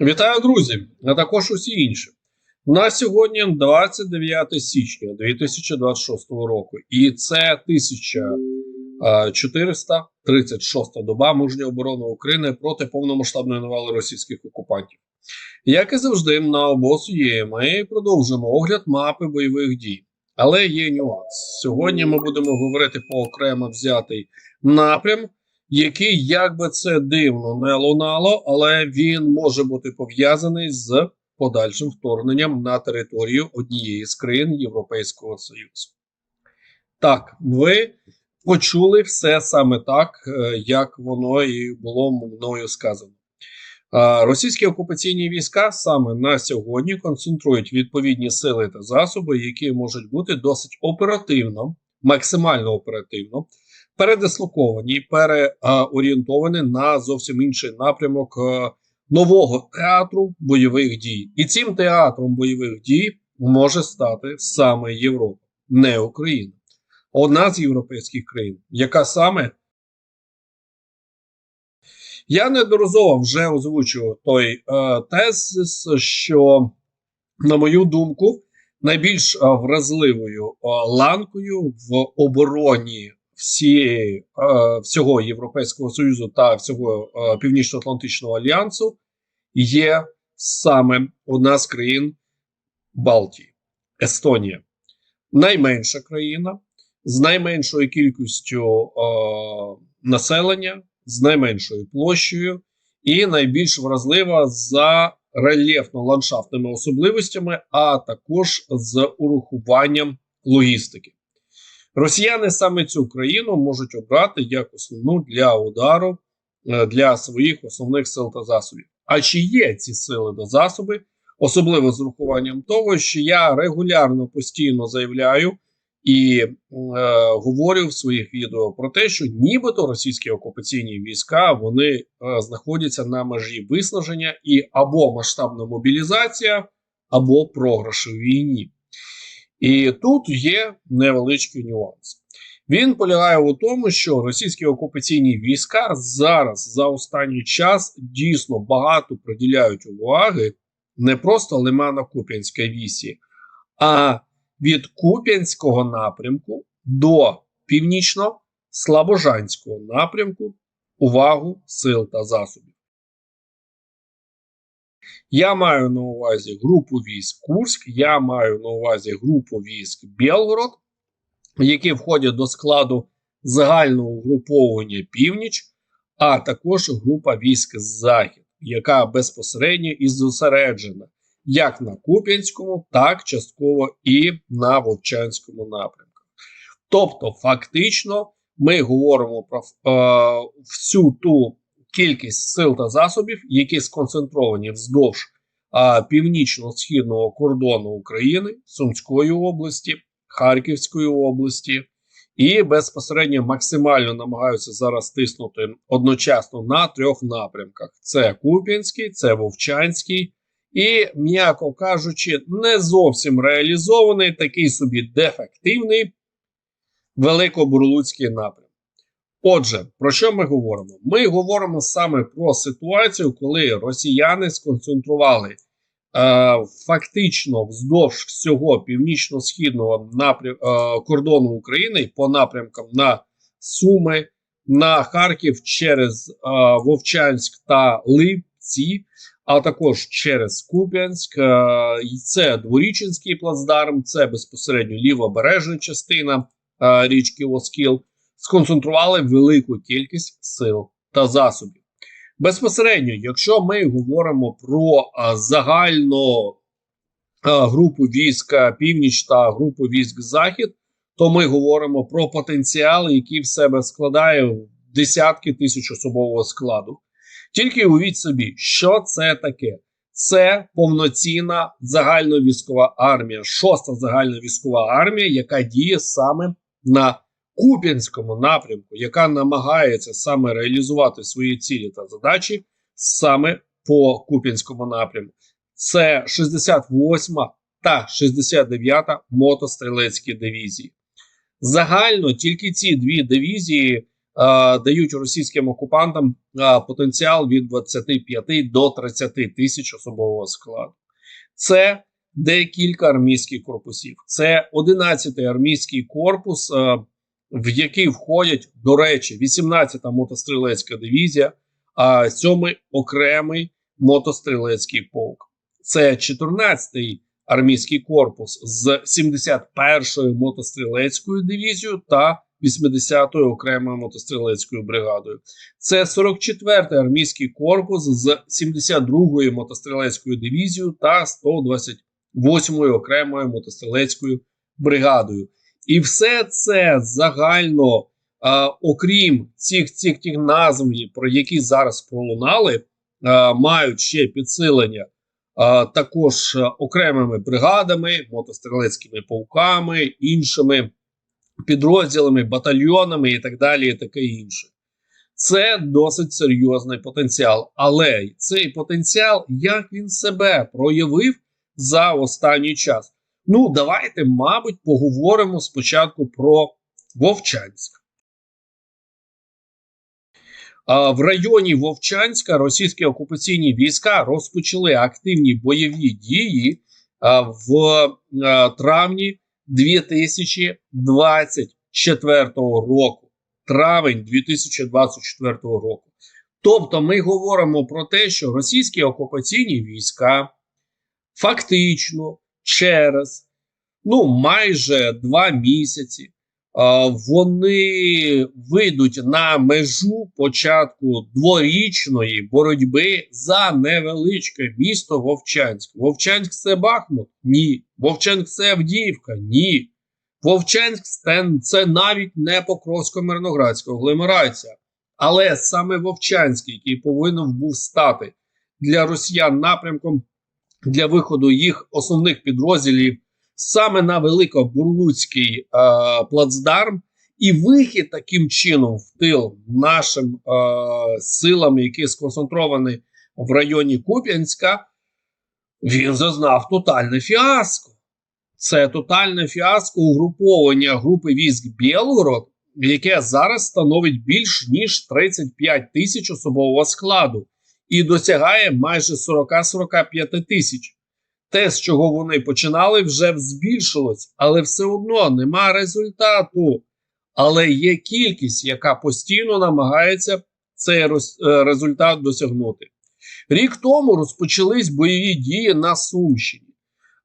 Вітаю, друзі, а також усі інші. У нас сьогодні 29 січня 2026 року, і це 1436 доба мужньої оборони України проти повномасштабної навали російських окупантів. Як і завжди, на обосу є ми продовжимо огляд мапи бойових дій. Але є нюанс. Сьогодні ми будемо говорити по окремо взятий напрям, який, як би це дивно не лунало, але він може бути пов'язаний з подальшим вторгненням на територію однієї з країн Європейського Союзу. Так, ви почули все саме так, е, як воно і було мною сказано. Російські окупаційні війська саме на сьогодні концентрують відповідні сили та засоби, які можуть бути досить оперативно, максимально оперативно передислоковані, переорієнтовані на зовсім інший напрямок е, нового театру бойових дій. І цим театром бойових дій може стати саме Європа, не Україна. Одна з європейських країн, яка саме. Я неодноразово вже озвучував той е, тезис, що, на мою думку, найбільш е, вразливою е, ланкою в обороні всієї, е, всього Європейського Союзу та всього е, Північно-Атлантичного альянсу є саме одна з країн Балтії Естонія. Найменша країна з найменшою кількістю е, населення, з найменшою площею і найбільш вразлива за рельєфно-ландшафтними особливостями, а також з урахуванням логістики. Росіяни саме цю країну можуть обрати як основну для удару е, для своїх основних сил та засобів. А чи є ці сили та засоби, особливо з урахуванням того, що я регулярно постійно заявляю і е, говорю в своїх відео про те, що нібито російські окупаційні війська вони е, знаходяться на межі виснаження і або масштабна мобілізація, або програш у війні. І тут є невеличкий нюанс. Він полягає у тому, що російські окупаційні війська зараз за останній час дійсно багато приділяють уваги не просто Лимано-Куп'янській вісі, а від Куп'янського напрямку до північно-слабожанського напрямку увагу сил та засобів. Я маю на увазі групу військ Курськ, я маю на увазі групу військ Білгород, які входять до складу загального угруповування Північ, а також група військ Захід, яка безпосередньо і зосереджена як на Куп'янському, так частково і на Вовчанському напрямку. Тобто, фактично, ми говоримо про е, всю ту кількість сил та засобів, які сконцентровані вздовж північно-східного кордону України, Сумської області, Харківської області, і безпосередньо максимально намагаються зараз тиснути одночасно на трьох напрямках: це Куп'янський, це Вовчанський. І, м'яко кажучи, не зовсім реалізований такий собі дефективний великобурлуцький напрямок. Отже, про що ми говоримо? Ми говоримо саме про ситуацію, коли росіяни сконцентрували е, фактично вздовж всього північно-східного напрям, е, кордону України по напрямкам на Суми, на Харків через е, Вовчанськ та Липці, а також через Куп'янськ. Е, це Дворічинський плацдарм, це безпосередньо лівобережна частина е, річки Оскіл сконцентрували велику кількість сил та засобів. Безпосередньо, якщо ми говоримо про загальну групу військ північ та групу військ Захід, то ми говоримо про потенціал, який в себе складає десятки тисяч особового складу. Тільки уявіть собі, що це таке. Це повноцінна загальновійськова армія, шоста загальновійськова армія, яка діє саме на Куп'янському напрямку, яка намагається саме реалізувати свої цілі та задачі саме по Куп'янському напрямку. Це 68 та 69 мотострілецькі дивізії. Загально тільки ці дві дивізії дають російським окупантам а, потенціал від 25 до 30 тисяч особового складу. Це декілька армійських корпусів. Це 11-й армійський корпус, а, в який входять, до речі, 18-та мотострілецька дивізія, а 7-й окремий мотострілецький полк. Це 14-й армійський корпус з 71-ю мотострілецькою дивізією та 80-ю окремою мотострілецькою бригадою. Це 44-й армійський корпус з 72-ю мотострілецькою дивізією та 128-ю окремою мотострілецькою бригадою. І все це загально, а, окрім цих цих тих назв, про які зараз пролунали, а, мають ще підсилення а, також окремими бригадами, мотострілецькими полками, іншими підрозділами, батальйонами і так далі, і таке інше. Це досить серйозний потенціал. Але цей потенціал, як він себе проявив за останній час? Ну, давайте, мабуть, поговоримо спочатку про Вовчанськ. В районі Вовчанська російські окупаційні війська розпочали активні бойові дії в травні 2024 року. Травень 2024 року. Тобто, ми говоримо про те, що російські окупаційні війська фактично через ну, майже два місяці вони вийдуть на межу початку дворічної боротьби за невеличке місто Вовчанськ. Вовчанськ це Бахмут? Ні. Вовчанськ це Авдіївка? Ні. Вовчанськ це навіть не Покровсько-Мирноградська агломерація. Але саме Вовчанськ, який повинен був стати для росіян напрямком для виходу їх основних підрозділів саме на Великобурлуцький е, плацдарм, і вихід таким чином в тил нашим е, силам, які сконцентровані в районі Куп'янська, він зазнав тотальне фіаско. Це тотальне фіаско угруповання групи військ Білгород, яке зараз становить більш ніж 35 тисяч особового складу і досягає майже 40-45 тисяч те, з чого вони починали, вже збільшилось, але все одно нема результату. Але є кількість, яка постійно намагається цей е, результат досягнути. Рік тому розпочались бойові дії на Сумщині.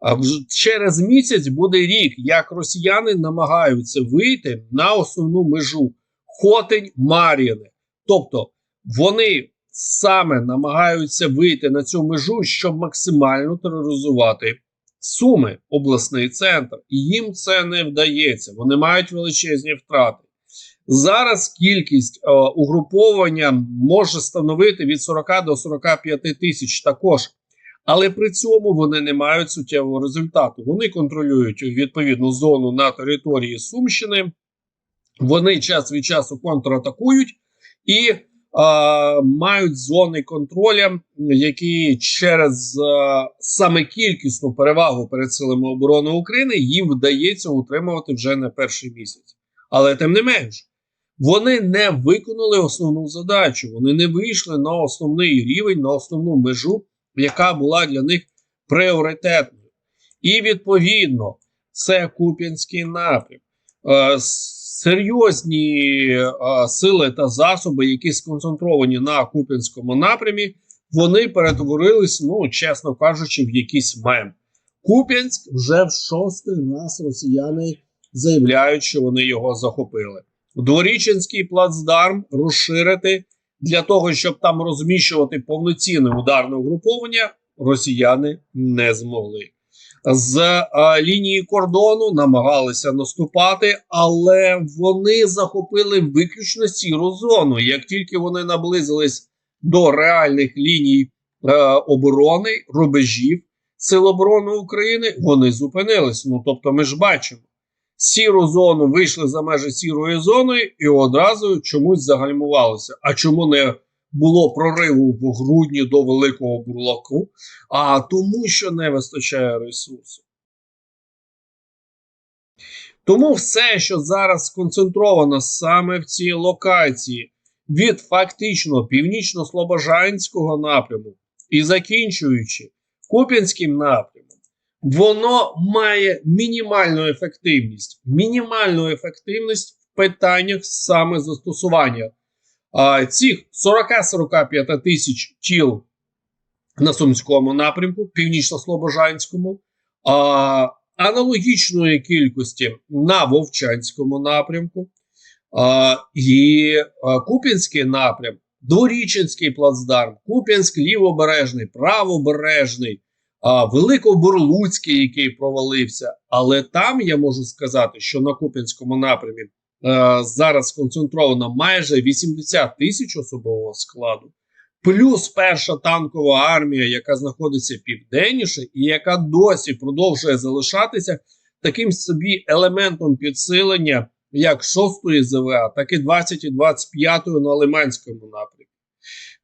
А через місяць буде рік, як росіяни намагаються вийти на основну межу Хотень Мар'їни. Тобто вони саме намагаються вийти на цю межу, щоб максимально тероризувати Суми, обласний центр. І їм це не вдається. Вони мають величезні втрати. Зараз кількість е, угруповання може становити від 40 до 45 тисяч також. Але при цьому вони не мають суттєвого результату. Вони контролюють відповідну зону на території Сумщини, вони час від часу контратакують і мають зони контроля, які через саме кількісну перевагу перед силами оборони України їм вдається утримувати вже не перший місяць. Але тим не менш, вони не виконали основну задачу, вони не вийшли на основний рівень, на основну межу, яка була для них пріоритетною. І відповідно, це Куп'янський напрям серйозні а, сили та засоби, які сконцентровані на Куп'янському напрямі, вони перетворились, ну чесно кажучи, в якийсь мем. Куп'янськ вже в шостий раз росіяни заявляють, що вони його захопили. Дворіченський плацдарм розширити для того, щоб там розміщувати повноцінне ударне угруповання, росіяни не змогли з лінії кордону, намагалися наступати, але вони захопили виключно сіру зону. Як тільки вони наблизились до реальних ліній е, оборони, рубежів Сил оборони України, вони зупинились. Ну тобто, ми ж бачимо. Сіру зону вийшли за межі сірої зони і одразу чомусь загальмувалися. А чому не було прориву в грудні до великого бурлаку, а тому, що не вистачає ресурсу. Тому все, що зараз сконцентровано саме в цій локації, від фактично північно-слобожанського напряму і закінчуючи Куп'янським напрямом, воно має мінімальну ефективність, мінімальну ефективність в питаннях саме застосування цих 40-45 тисяч тіл на Сумському напрямку, північно-слобожанському, аналогічної кількості на Вовчанському напрямку. І Куп'янський напрям, Дворіченський плацдарм, Куп'янськ лівобережний, правобережний, Великобурлуцький, який провалився. Але там я можу сказати, що на Куп'янському напрямі зараз сконцентровано майже 80 тисяч особового складу, плюс перша танкова армія, яка знаходиться південніше, і яка досі продовжує залишатися таким собі елементом підсилення як 6-ї ЗВА, так і 20 і 25-ї на Лиманському напрямку.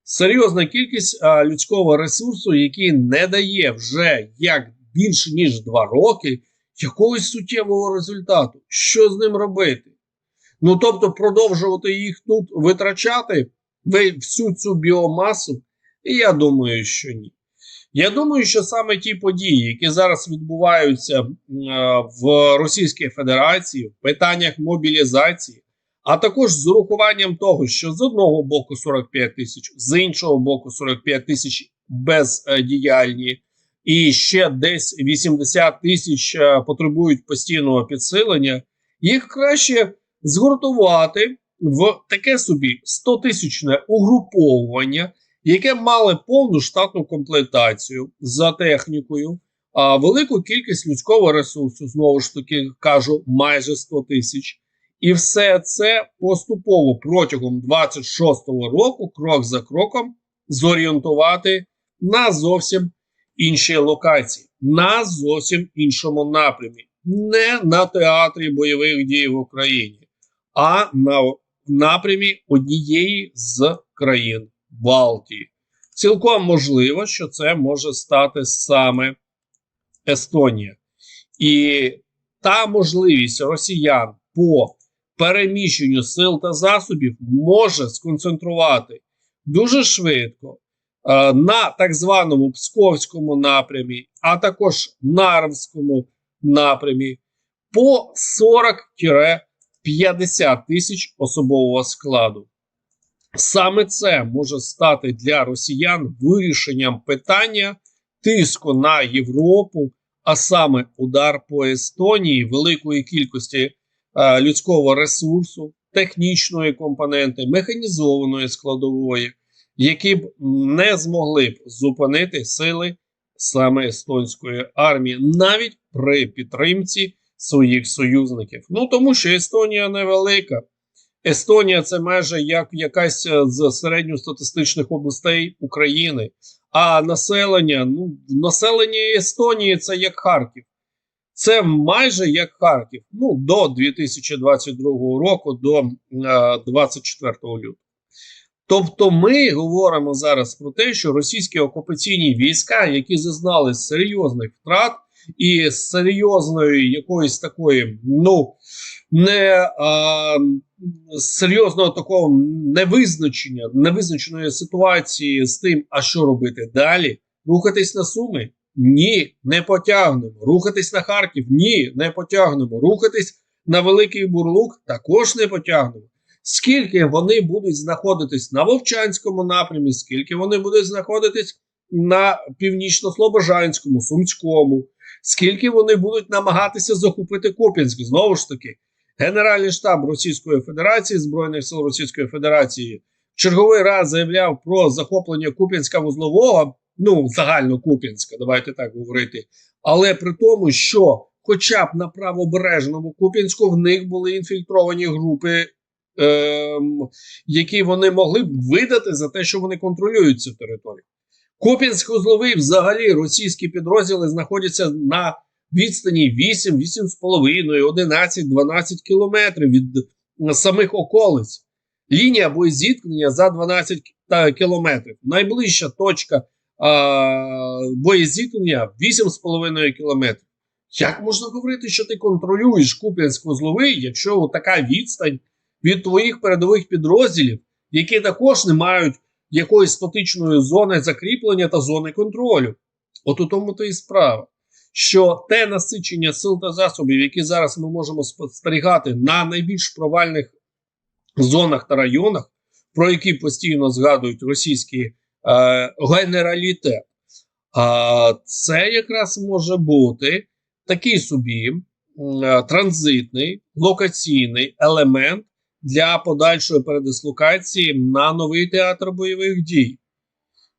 Серйозна кількість а, людського ресурсу, який не дає вже як більше ніж 2 роки якогось суттєвого результату. Що з ним робити? Ну тобто, продовжувати їх тут витрачати всю цю біомасу, я думаю, що ні. Я думаю, що саме ті події, які зараз відбуваються е, в Російській Федерації в питаннях мобілізації, а також з урахуванням того, що з одного боку 45 тисяч, з іншого боку 45 тисяч бездіяльні, і ще десь 80 тисяч е, потребують постійного підсилення, їх краще згуртувати в таке собі 100-тисячне угруповування яке мали повну штатну комплектацію за технікою, а велику кількість людського ресурсу, знову ж таки кажу, майже 100 тисяч. І все це поступово протягом 26-го року, крок за кроком, зорієнтувати на зовсім інші локації, на зовсім іншому напрямі, не на театрі бойових дій в Україні, а на напрямі однієї з країн Балтії. Цілком можливо, що це може стати саме Естонія. І та можливість росіян по переміщенню сил та засобів може сконцентрувати дуже швидко е, на так званому Псковському напрямі, а також Нарвському напрямі по 40-50 тисяч особового складу. Саме це може стати для росіян вирішенням питання тиску на Європу, а саме удар по Естонії, великої кількості е, людського ресурсу, технічної компоненти, механізованої складової, які б не змогли б зупинити сили саме естонської армії, навіть при підтримці своїх союзників. Ну тому що Естонія невелика. Естонія це майже як якась е, з середньостатистичних областей України. А населення, ну, населення Естонії це як Харків. Це майже як Харків. Ну, до 2022 року, до е, 24 лютого. Тобто, ми говоримо зараз про те, що російські окупаційні війська, які зазнали серйозних втрат і серйозної якоїсь такої, ну не а, серйозного такого невизначення, невизначеної ситуації з тим, а що робити далі, рухатись на суми? Ні, не потягнемо. Рухатись на Харків? Ні, не потягнемо. Рухатись на Великий Бурлук також не потягнемо. Скільки вони будуть знаходитись на Вовчанському напрямі, скільки вони будуть знаходитись на північно-слобожанському, Сумському, скільки вони будуть намагатися захопити Куп'янськ, знову ж таки, Генеральний штаб Російської Федерації Збройних сил Російської Федерації черговий раз заявляв про захоплення Куп'янська вузлового, ну загально Куп'янська, давайте так говорити. Але при тому, що, хоча б на правобережному Куп'янську, в них були інфільтровані групи, е які вони могли б видати за те, що вони контролюють цю територію. Куп'янськ узловий взагалі російські підрозділи знаходяться на відстані 8, 8,5, 11, 12 кілометрів від самих околиць. Лінія боєзіткнення за 12 кілометрів. Найближча точка а, боєзіткнення 8,5 кілометрів. Як можна говорити, що ти контролюєш Куп'янськ-Вузловий, якщо така відстань від твоїх передових підрозділів, які також не мають якоїсь статичної зони закріплення та зони контролю? От у тому то і справа. Що те насичення сил та засобів, які зараз ми можемо спостерігати на найбільш провальних зонах та районах, про які постійно згадують російський е, генералітет, а це якраз може бути такий собі е, транзитний локаційний елемент для подальшої передислокації на новий театр бойових дій.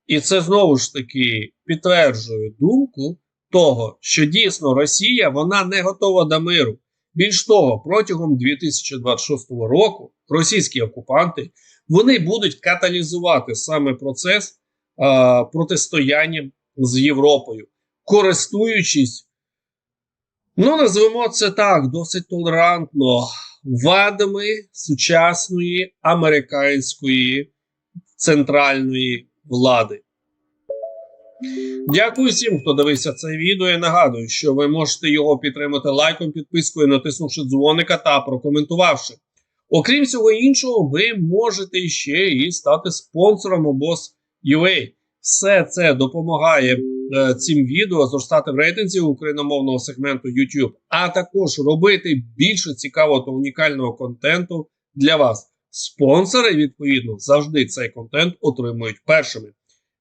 І це знову ж таки підтверджує думку того, що дійсно Росія вона не готова до миру. Більш того, протягом 2026 року російські окупанти вони будуть каталізувати саме процес е, протистояння з Європою, користуючись, ну назвемо це так, досить толерантно вадами сучасної американської центральної влади. Дякую всім, хто дивився це відео. Я нагадую, що ви можете його підтримати лайком, підпискою, натиснувши дзвоника та прокоментувавши. Окрім всього іншого, ви можете ще і стати спонсором обоз.ua. Все це допомагає цим відео зростати в рейтинзі україномовного сегменту YouTube, а також робити більше цікавого та унікального контенту для вас. Спонсори, відповідно, завжди цей контент отримують першими.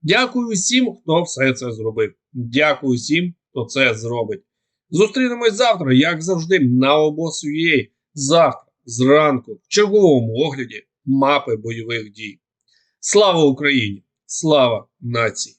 Дякую всім, хто все це зробив. Дякую всім, хто це зробить. Зустрінемось завтра, як завжди, на обоз.ua. Завтра, зранку, в черговому огляді мапи бойових дій. Слава Україні! Слава нації!